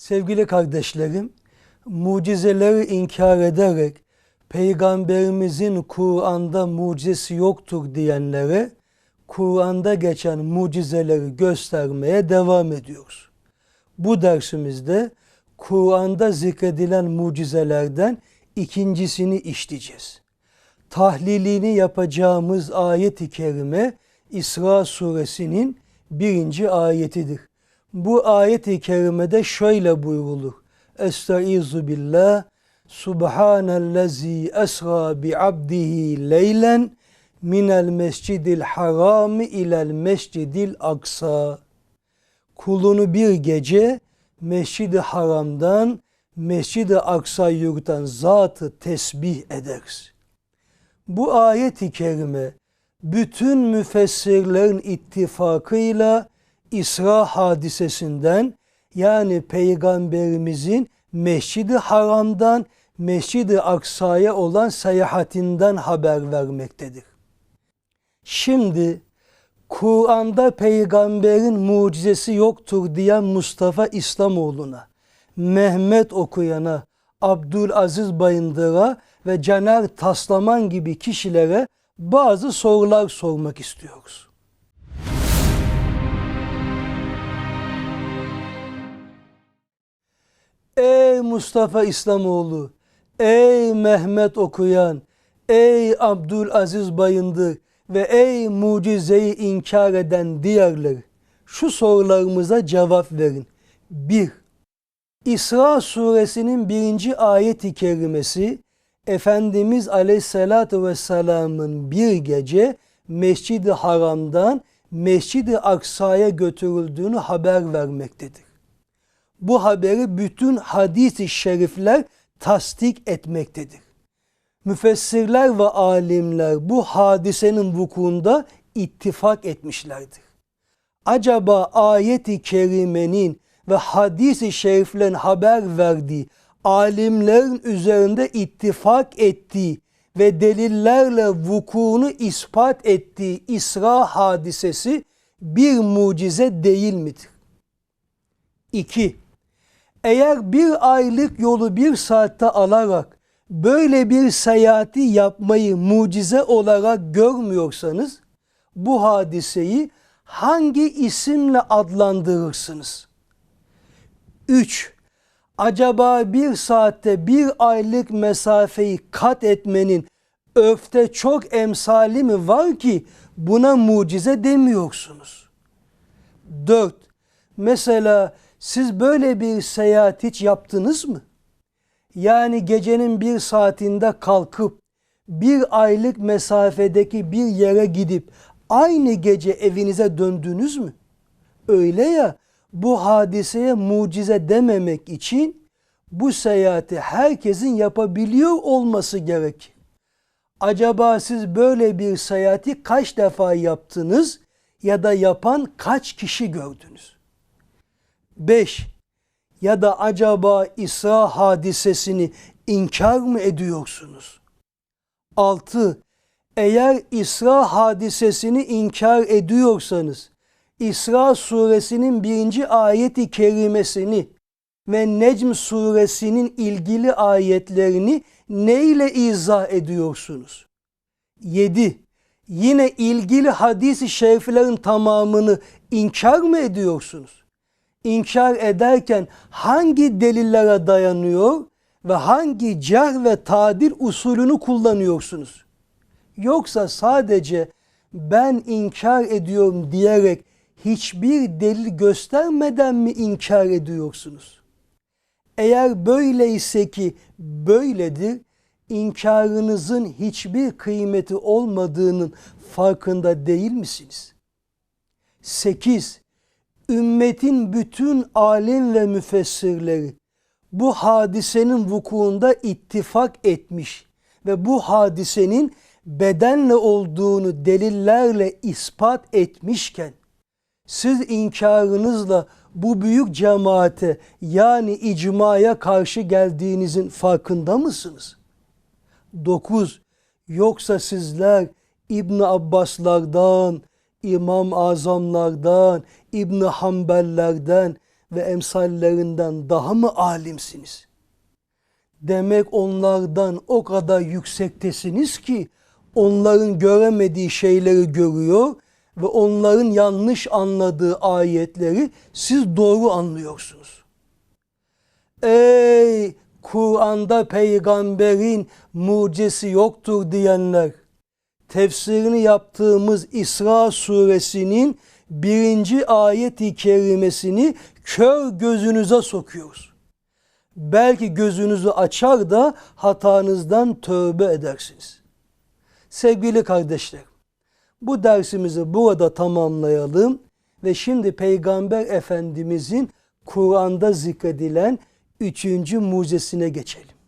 Sevgili kardeşlerim, mucizeleri inkar ederek Peygamberimizin Kur'an'da mucizesi yoktur diyenlere Kur'an'da geçen mucizeleri göstermeye devam ediyoruz. Bu dersimizde Kur'an'da zikredilen mucizelerden ikincisini işleyeceğiz. Tahlilini yapacağımız ayet-i kerime İsra suresinin birinci ayetidir. Bu ayet-i kerimede şöyle buyrulur. Estaizu billah Subhanellezi esra bi abdihi leylen minel mescidil harami ilel mescidil aksa. Kulunu bir gece mescidi haramdan mescidi aksa yurtan zatı tesbih ederiz. Bu ayet-i kerime bütün müfessirlerin ittifakıyla İsra hadisesinden yani peygamberimizin Mescid-i Haram'dan Mescid-i Aksa'ya olan seyahatinden haber vermektedir. Şimdi Kur'an'da peygamberin mucizesi yoktur diyen Mustafa İslamoğlu'na, Mehmet Okuyan'a, Abdülaziz Bayındır'a ve Caner Taslaman gibi kişilere bazı sorular sormak istiyoruz. Ey Mustafa İslamoğlu, ey Mehmet Okuyan, ey Abdülaziz Bayındır ve ey mucizeyi inkar eden diğerler, şu sorularımıza cevap verin. 1. İsra suresinin birinci ayet-i kerimesi, Efendimiz Aleyhisselatü Vesselam'ın bir gece Mescid-i Haram'dan Mescid-i Aksa'ya götürüldüğünü haber vermektedir. Bu haberi bütün hadis-i şerifler tasdik etmektedir. Müfessirler ve alimler bu hadisenin vukuunda ittifak etmişlerdir. Acaba ayet-i kerimenin ve hadis-i şeriflerin haber verdiği alimlerin üzerinde ittifak ettiği ve delillerle vukuunu ispat ettiği İsra hadisesi bir mucize değil midir? 2. Eğer bir aylık yolu bir saatte alarak böyle bir seyahati yapmayı mucize olarak görmüyorsanız bu hadiseyi hangi isimle adlandırırsınız? 3 acaba bir saatte bir aylık mesafeyi kat etmenin öfte çok emsali mi var ki buna mucize demiyorsunuz? 4. Mesela siz böyle bir seyahat hiç yaptınız mı? Yani gecenin bir saatinde kalkıp bir aylık mesafedeki bir yere gidip aynı gece evinize döndünüz mü? Öyle ya bu hadiseye mucize dememek için bu seyahati herkesin yapabiliyor olması gerek. Acaba siz böyle bir seyahati kaç defa yaptınız ya da yapan kaç kişi gördünüz? 5. Ya da acaba İsra hadisesini inkar mı ediyorsunuz? 6. Eğer İsra hadisesini inkar ediyorsanız İsra suresinin birinci ayeti kerimesini ve Necm suresinin ilgili ayetlerini neyle izah ediyorsunuz? 7. Yine ilgili hadis-i şeriflerin tamamını inkar mı ediyorsunuz? İnkar ederken hangi delillere dayanıyor ve hangi cer ve tadil usulünü kullanıyorsunuz? Yoksa sadece ben inkar ediyorum diyerek hiçbir delil göstermeden mi inkar ediyorsunuz? Eğer böyleyse ki böyledir, inkarınızın hiçbir kıymeti olmadığının farkında değil misiniz? 8. Ümmetin bütün alim ve müfessirleri bu hadisenin vukuunda ittifak etmiş ve bu hadisenin bedenle olduğunu delillerle ispat etmişken siz inkarınızla bu büyük cemaate yani icmaya karşı geldiğinizin farkında mısınız? 9. Yoksa sizler İbn Abbaslardan, İmam Azamlardan, İbn Hanbellerden ve emsallerinden daha mı alimsiniz? Demek onlardan o kadar yüksektesiniz ki onların göremediği şeyleri görüyor ve onların yanlış anladığı ayetleri siz doğru anlıyorsunuz. Ey Kur'an'da peygamberin mucizesi yoktur diyenler, tefsirini yaptığımız İsra suresinin birinci ayet-i kerimesini kör gözünüze sokuyoruz. Belki gözünüzü açar da hatanızdan tövbe edersiniz. Sevgili kardeşler, bu dersimizi burada tamamlayalım ve şimdi Peygamber Efendimizin Kur'an'da zikredilen üçüncü mucizesine geçelim.